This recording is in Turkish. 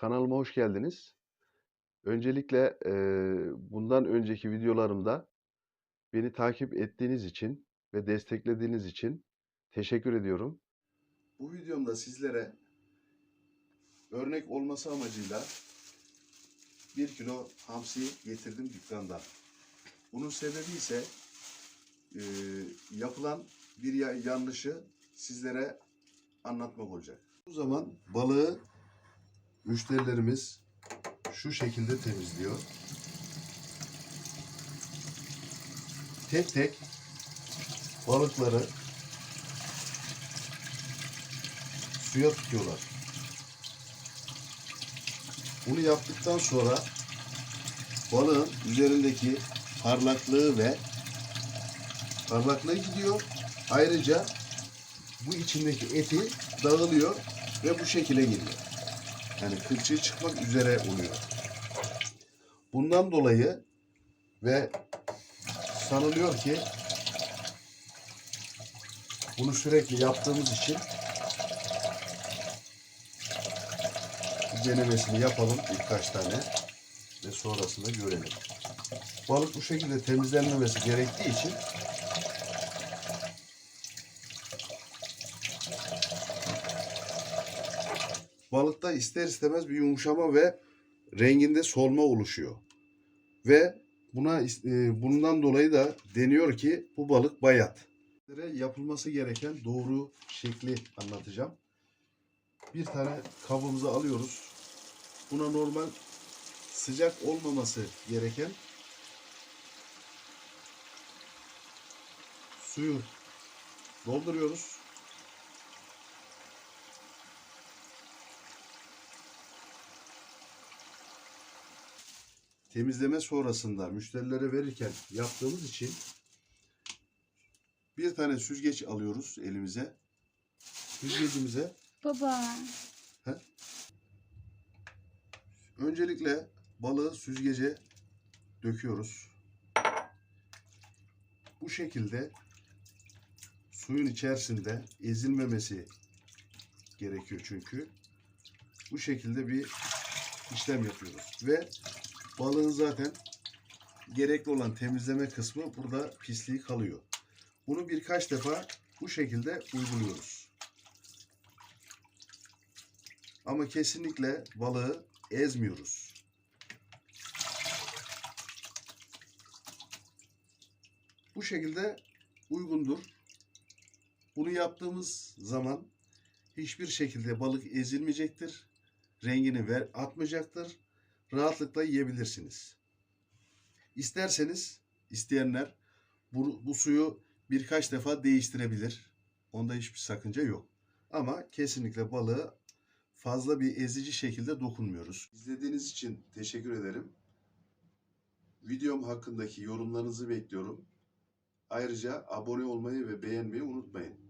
Kanalıma hoş geldiniz. Öncelikle eee, bundan önceki videolarımda beni takip ettiğiniz için ve desteklediğiniz için teşekkür ediyorum. Bu videomda sizlere örnek olması amacıyla 1 kilo hamsi getirdim dükkandan. Bunun sebebi ise eee, yapılan bir ya- yanlışı sizlere anlatmak olacak. Bu zaman balığı müşterilerimiz şu şekilde temizliyor. Tek tek balıkları suya tutuyorlar. Bunu yaptıktan sonra balığın üzerindeki parlaklığı ve parlaklığı gidiyor. Ayrıca bu içindeki eti dağılıyor ve bu şekile geliyor. Yani kılçığı çıkmak üzere oluyor. Bundan dolayı ve sanılıyor ki bunu sürekli yaptığımız için denemesini yapalım birkaç tane ve sonrasında görelim. Balık bu şekilde temizlenmemesi gerektiği için balıkta ister istemez bir yumuşama ve renginde solma oluşuyor. Ve buna e, bundan dolayı da deniyor ki bu balık bayat. Yapılması gereken doğru şekli anlatacağım. Bir tane kabımızı alıyoruz. Buna normal sıcak olmaması gereken suyu dolduruyoruz. Temizleme sonrasında müşterilere verirken yaptığımız için bir tane süzgeç alıyoruz elimize. Süzgecimize Baba. öncelikle balığı süzgece döküyoruz. Bu şekilde suyun içerisinde ezilmemesi gerekiyor çünkü. Bu şekilde bir işlem yapıyoruz ve balığın zaten gerekli olan temizleme kısmı burada pisliği kalıyor. Bunu birkaç defa bu şekilde uyguluyoruz. Ama kesinlikle balığı ezmiyoruz. Bu şekilde uygundur. Bunu yaptığımız zaman hiçbir şekilde balık ezilmeyecektir. Rengini ver atmayacaktır rahatlıkla yiyebilirsiniz. İsterseniz isteyenler bu, bu suyu birkaç defa değiştirebilir. Onda hiçbir sakınca yok. Ama kesinlikle balığı fazla bir ezici şekilde dokunmuyoruz. İzlediğiniz için teşekkür ederim. Videom hakkındaki yorumlarınızı bekliyorum. Ayrıca abone olmayı ve beğenmeyi unutmayın.